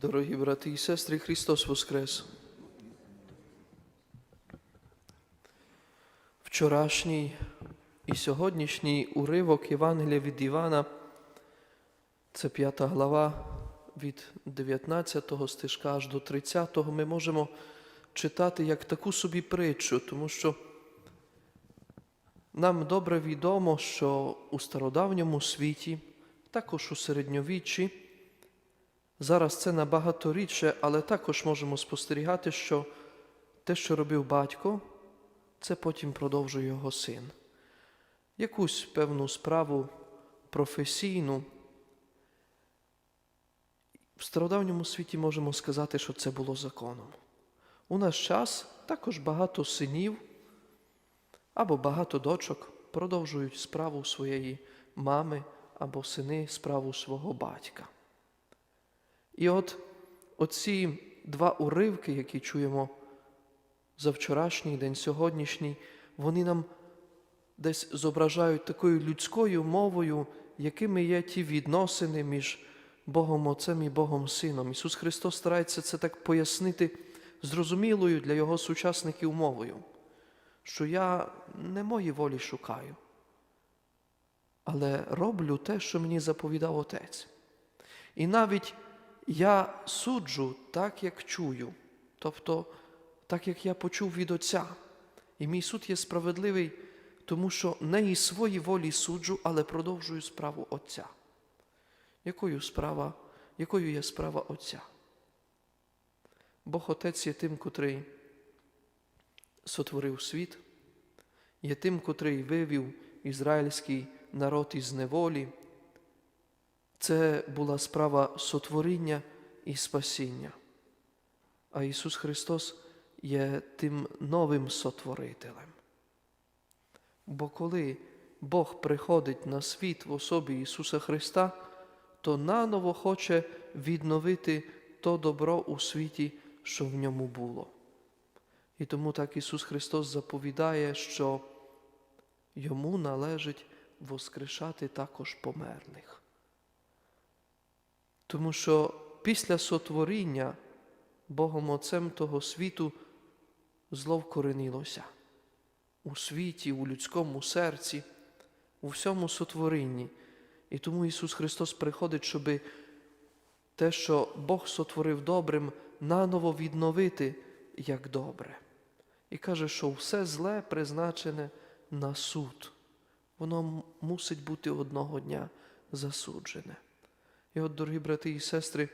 Дорогі брати і сестри, Христос Воскрес! Вчорашній і сьогоднішній уривок Євангелія від Івана, це п'ята глава від 19 стежка аж до 30 ми можемо читати як таку собі притчу, тому що нам добре відомо, що у стародавньому світі, також у середньовіччі, Зараз це набагато рідше, але також можемо спостерігати, що те, що робив батько, це потім продовжує його син. Якусь певну справу професійну. В стародавньому світі можемо сказати, що це було законом. У наш час також багато синів або багато дочок продовжують справу своєї мами або сини справу свого батька. І от оці два уривки, які чуємо за вчорашній день, сьогоднішній, вони нам десь зображають такою людською мовою, якими є ті відносини між Богом Отцем і Богом Сином. Ісус Христос старається це так пояснити зрозумілою для Його сучасників мовою, що я не мої волі шукаю, але роблю те, що мені заповідав Отець. І навіть я суджу так, як чую, тобто так, як я почув від Отця. І мій суд є справедливий, тому що не із свої волі суджу, але продовжую справу Отця. Якою справа, якою є справа Отця? Бог Отець є тим, котрий сотворив світ, є тим, котрий вивів ізраїльський народ із неволі. Це була справа сотворіння і спасіння. А Ісус Христос є тим новим сотворителем. Бо коли Бог приходить на світ в особі Ісуса Христа, то наново хоче відновити то добро у світі, що в ньому було. І тому так Ісус Христос заповідає, що Йому належить воскрешати також померлих. Тому що після сотворіння Богом Отцем того світу зло вкоренилося у світі, у людському серці, у всьому сотворінні. І тому Ісус Христос приходить, щоб те, що Бог сотворив добрим, наново відновити як добре. І каже, що все зле призначене на суд. Воно мусить бути одного дня засуджене. І от, дорогі брати і сестри,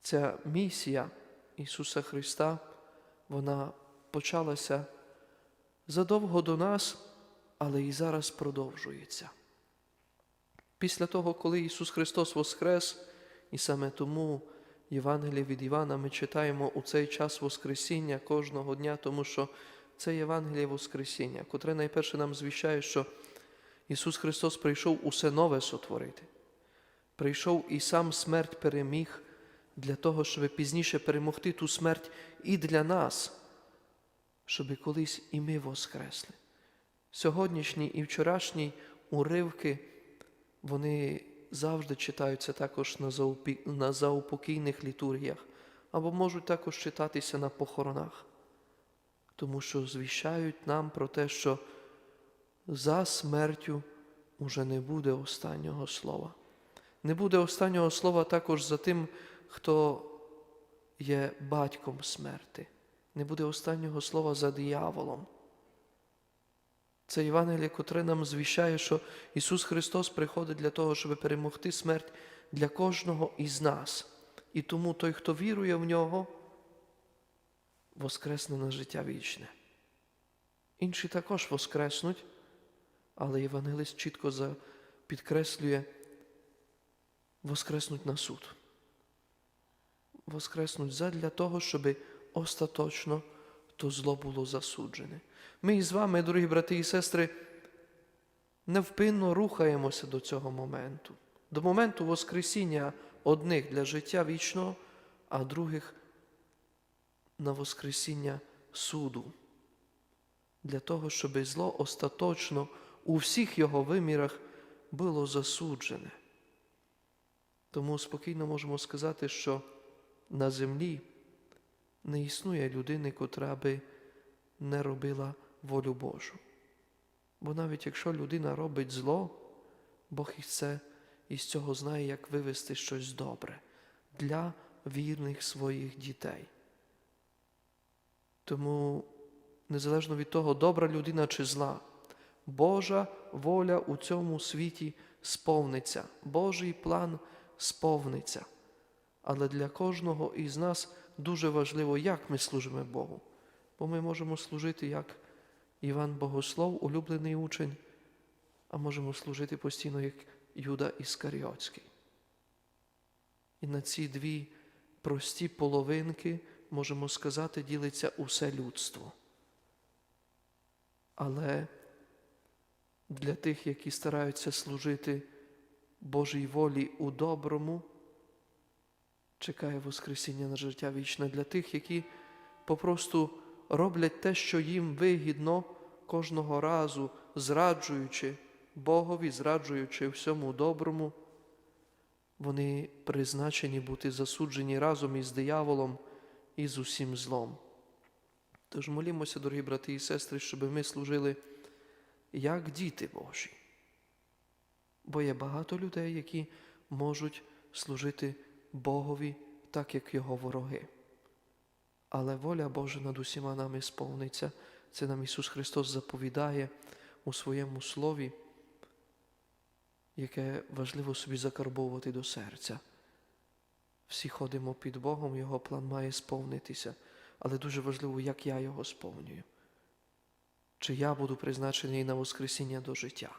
ця місія Ісуса Христа, вона почалася задовго до нас, але і зараз продовжується. Після того, коли Ісус Христос воскрес, і саме тому Євангеліє від Івана ми читаємо у цей час Воскресіння кожного дня, тому що це Євангеліє Воскресіння, котре найперше нам звіщає, що Ісус Христос прийшов усе нове сотворити прийшов і сам смерть переміг для того, щоб пізніше перемогти ту смерть і для нас, щоб колись і ми воскресли. Сьогоднішні і вчорашні уривки, вони завжди читаються також на заупокійних літургіях, або можуть також читатися на похоронах, тому що звіщають нам про те, що за смертю уже не буде останнього слова. Не буде останнього слова також за тим, хто є батьком смерти. Не буде останнього слова за дияволом. Це Євангеліє, котре нам звіщає, що Ісус Христос приходить для того, щоб перемогти смерть для кожного із нас. І тому той, хто вірує в нього, воскресне на життя вічне. Інші також воскреснуть, але Євангелист чітко підкреслює, воскреснуть на суд. Воскреснуть задля того, щоб остаточно то зло було засуджене. Ми із вами, дорогі брати і сестри, невпинно рухаємося до цього моменту, до моменту Воскресіння одних для життя вічного, а других на Воскресіння суду, для того, щоб зло остаточно у всіх його вимірах було засуджене. Тому спокійно можемо сказати, що на землі не існує людини, котра би не робила волю Божу. Бо навіть якщо людина робить зло, Бог із це із цього знає, як вивести щось добре для вірних своїх дітей. Тому, незалежно від того, добра людина чи зла, Божа воля у цьому світі сповниться, Божий план сповниться. Але для кожного із нас дуже важливо, як ми служимо Богу. Бо ми можемо служити як Іван Богослов, улюблений учень, а можемо служити постійно як Юда Іскаріотський. І на ці дві прості половинки, можемо сказати, ділиться усе людство. Але для тих, які стараються служити Божій волі у доброму, чекає Воскресіння на життя вічне. Для тих, які попросту роблять те, що їм вигідно кожного разу, зраджуючи Богові, зраджуючи всьому доброму, вони призначені бути засуджені разом із дияволом і з усім злом. Тож молімося, дорогі брати і сестри, щоб ми служили як діти Божі. Бо є багато людей, які можуть служити Богові так, як його вороги. Але воля Божа над усіма нами сповниться. Це нам Ісус Христос заповідає у своєму слові, яке важливо собі закарбовувати до серця. Всі ходимо під Богом, Його план має сповнитися, але дуже важливо, як я його сповнюю. Чи я буду призначений на Воскресіння до життя.